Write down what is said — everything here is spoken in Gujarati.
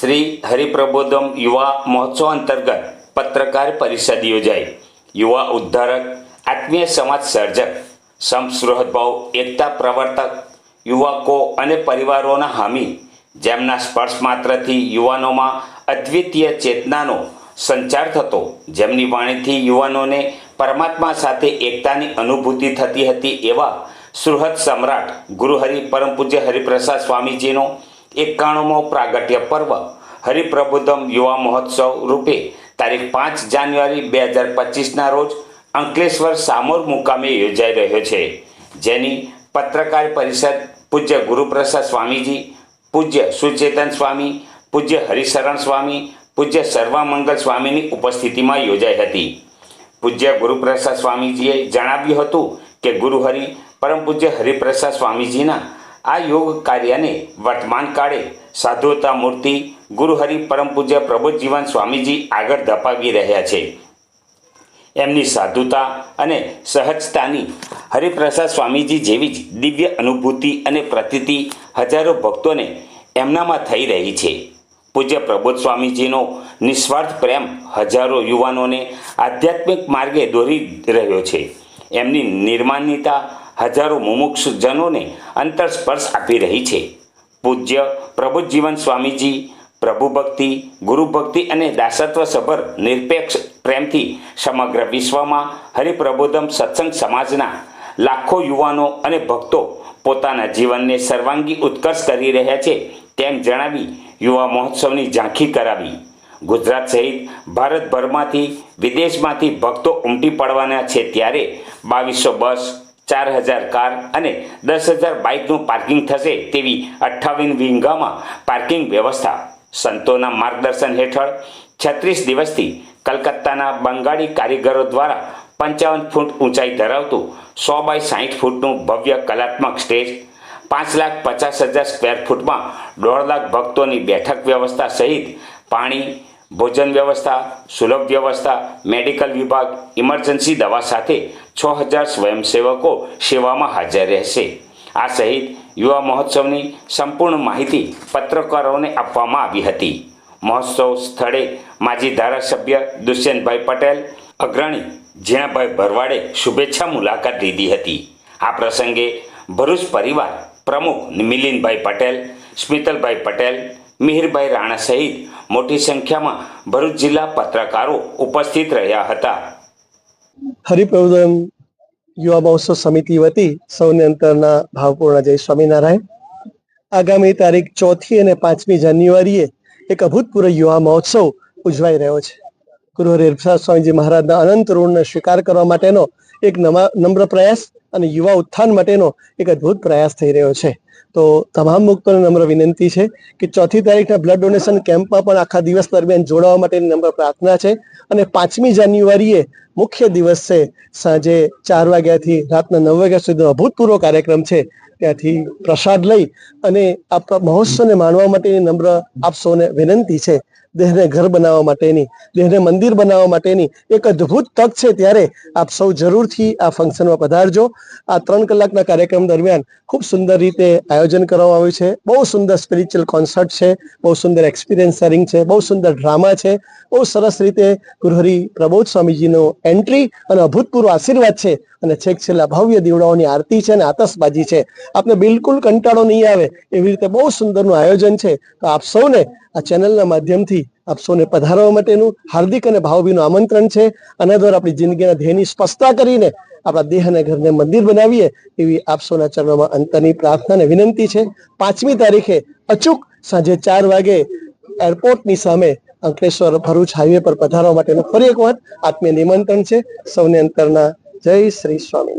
શ્રી હરિપ્રબોધમ યુવા મહોત્સવ અંતર્ગત પત્રકાર પરિષદ યોજાઈ. યુવા ઉદ્ધારક, આત્મીય સમાજ સર્જક સમસૃહદભાવ એકતા પ્રવર્તક, યુવકો અને પરિવારોના હામી, જેમના સ્પર્શ માત્રથી યુવાનોમાં અદ્વિતીય ચેતનાનો સંચાર થતો, જેમની વાણીથી યુવાનોને પરમાત્મા સાથે એકતાની અનુભૂતિ થતી હતી એવા સુહૃદ સમ્રાટ ગુરુહરિ પરમ પૂજ્ય હરિપ્રસાદ સ્વામીજીનો એકાણુમો પ્રાગટ્ય પર્વ. હરિપ્રબુદ્ધમ યુવા મહોત્સવ રૂપે તારીખ પાંચ જાન્યુઆરી બે હજાર પચીસના રોજ અંકલેશ્વર સામોર મુકામે યોજાઈ રહ્યો છે. જેની પત્રકાર પરિષદ પૂજ્ય ગુરુપ્રસાદ સ્વામીજી, પૂજ્ય સુચેતન સ્વામી, પૂજ્ય હરિશરણ સ્વામી, પૂજ્ય સર્વામંગલ સ્વામીની ઉપસ્થિતિમાં યોજાઈ હતી. પૂજ્ય ગુરુપ્રસાદ સ્વામીજીએ જણાવ્યું હતું કે ગુરુહરિ, પરમ પૂજ્ય હરિપ્રસાદ સ્વામીજીના આ યોગ કાર્યને વર્તમાન કાળે સાધુતા મૂર્તિ, ગુરુહરિ પરમ પૂજ્ય પ્રબોધજીવન સ્વામીજી આગળ ધપાવી રહ્યા છે. એમની સાધુતા અને સહજતાની હરિપ્રસાદ સ્વામીજી જેવી જ દિવ્ય અનુભૂતિ અને પ્રતિતિ હજારો ભક્તોને એમનામાં થઈ રહી છે. પૂજ્ય પ્રબોધ સ્વામીજીનો નિસ્વાર્થ પ્રેમ હજારો યુવાનોને આધ્યાત્મિક માર્ગે દોરી રહ્યો છે. એમની નિર્માણિતા હજારો મુમુક્ષજનોને અંતરસ્પર્શ આપી રહી છે. પૂજ્ય પ્રભુજીવન સ્વામીજી પ્રભુ ભક્તિ ગુરુ ભક્તિ અને દાસત્વ સભર નિરપેક્ષ પ્રેમથી સમગ્ર વિશ્વમાં હરિપ્રબોધમ સત્સંગ સમાજના લાખો યુવાનો અને ભક્તો પોતાના જીવનને સર્વાંગી ઉત્કર્ષ કરી રહ્યા છે તેમ જણાવી યુવા મહોત્સવની ઝાંખી કરાવી. ગુજરાત સહિત ભારતભરમાંથી વિદેશમાંથી ભક્તો ઉમટી પડવાના છે ત્યારે બાવીસો બસ ચાર હજાર કાર અને દસ હજાર બાઇકનું પાર્કિંગ થશે તેવી અઠ્ઠાવીન વિંગામાં પાર્કિંગ વ્યવસ્થા. સંતોના માર્ગદર્શન હેઠળ છત્રીસ દિવસથી કલકત્તાના બંગાળી કારીગરો દ્વારા પંચાવન ફૂટ ઊંચાઈ ધરાવતું સો બાય સાહીઠ ફૂટનું ભવ્ય કલાત્મક સ્ટેજ, પાંચ લાખ પચાસ હજાર સ્ક્વેર ફૂટમાં દોઢ લાખ ભક્તોની બેઠક વ્યવસ્થા સહિત પાણી ભોજન વ્યવસ્થા, સુલભ વ્યવસ્થા, મેડિકલ વિભાગ, ઇમરજન્સી દવા સાથે છ હજાર સ્વયંસેવકો સેવામાં હાજર રહેશે. આ સહિત યુવા મહોત્સવની સંપૂર્ણ માહિતી પત્રકારોને આપવામાં આવી હતી. મહોત્સવ સ્થળે માજી ધારાસભ્ય દુષ્યંતભાઈ પટેલ, અગ્રણી ઝીણાભાઈ ભરવાડે શુભેચ્છા મુલાકાત લીધી હતી. આ પ્રસંગે ભરૂચ પરિવાર પ્રમુખ મિલિનભાઈ પટેલ, સ્મિતલભાઈ પટેલ મિહિરભાઈ રાણા સહિત મોટી સંખ્યામાં ભરૂચ જિલ્લા પત્રકારો ઉપસ્થિત રહ્યા હતા. હરિપ્રબોધન યુવા મહોત્સવ સમિતિ વતી સૌને અંતરના ભાવપૂર્ણ જય સ્વામિનારાયણ. આગામી તારીખ ચોથી અને પાંચમી જાન્યુઆરીએ એક અભૂતપૂર્વ યુવા મહોત્સવ ઉજવાઈ રહ્યો છે. ગુરુ હરિપ્રસાદ સ્વામીજી મહારાજના અનંત ઋણને સ્વીકાર કરવા માટેનો એક નમા નમ્ર પ્રયાસ અને યુવા ઉત્થાન માટેનો એક અદ્ભુત પ્રયાસ થઈ રહ્યો છે. તો તમામ મુક્તોને નમ્ર વિનંતી છે કે ચોથી તારીખના બ્લડ ડોનેશન કેમ્પમાં પણ આખા દિવસ દરમિયાન જોડાવા માટેની નમ્ર પ્રાર્થના છે. અને પાંચમી જાન્યુઆરીએ મુખ્ય દિવસ છે. સાંજે ચાર વાગ્યાથી રાતના નવ વાગ્યા સુધીનો અભૂતપૂર્વ કાર્યક્રમ છે. ત્યાંથી પ્રસાદ લઈ અને આ મહોત્સવને માણવા માટેની નમ્ર આપ સૌને વિનંતી છે. દેહને ઘર બનાવવા માટેની, દેહને મંદિર બનાવવા માટેની એક અદ્ભુત તક છે ત્યારે આપ સૌ જરૂરથી આ ફંક્શનમાં પધારજો. આ ત્રણ કલાકના કાર્યક્રમ દરમિયાન ખૂબ સુંદર રીતે આયોજન કરવામાં આવ્યું છે. બહુ સુંદર સ્પિરિચ્યુઅલ કોન્સર્ટ છે, બહુ સુંદર એક્સપિરિયન્સ શેરિંગ છે, બહુ સુંદર ડ્રામા છે, બહુ સરસ રીતે ગુરુહરિ પ્રબોધ સ્વામીજીનો એન્ટ્રી અને અભૂતપૂર્વ આશીર્વાદ છે. અને છેક છેલ્લા ભવ્ય દીવડાઓની આરતી છે અને આતશબાજી છે. આપને બિલકુલ કંટાળો નહીં આવે એવી રીતે બહુ સુંદરનું આયોજન છે. તો આપ સૌને આ ચેનલના માધ્યમથી આપ સૌને પધારવા માટેનું હાર્દિક અને ભાવભીનું આમંત્રણ છે. આના દ્વારા આપણી જિંદગીના ધ્યેયની સ્પષ્ટતા કરીને આપણા દેહ અને ઘરને મંદિર બનાવીએ એવી આપ સૌના ચરણોમાં અંતરની પ્રાર્થના અને વિનંતી છે. પાંચમી તારીખે અચૂક સાંજે ચાર વાગે એરપોર્ટની સામે અંકલેશ્વર ભરૂચ હાઈવે પર પધારવા માટેનું ફરી એક વાત આત્મીય નિમંત્રણ છે. સૌને અંતરના જય શ્રી સ્વામી.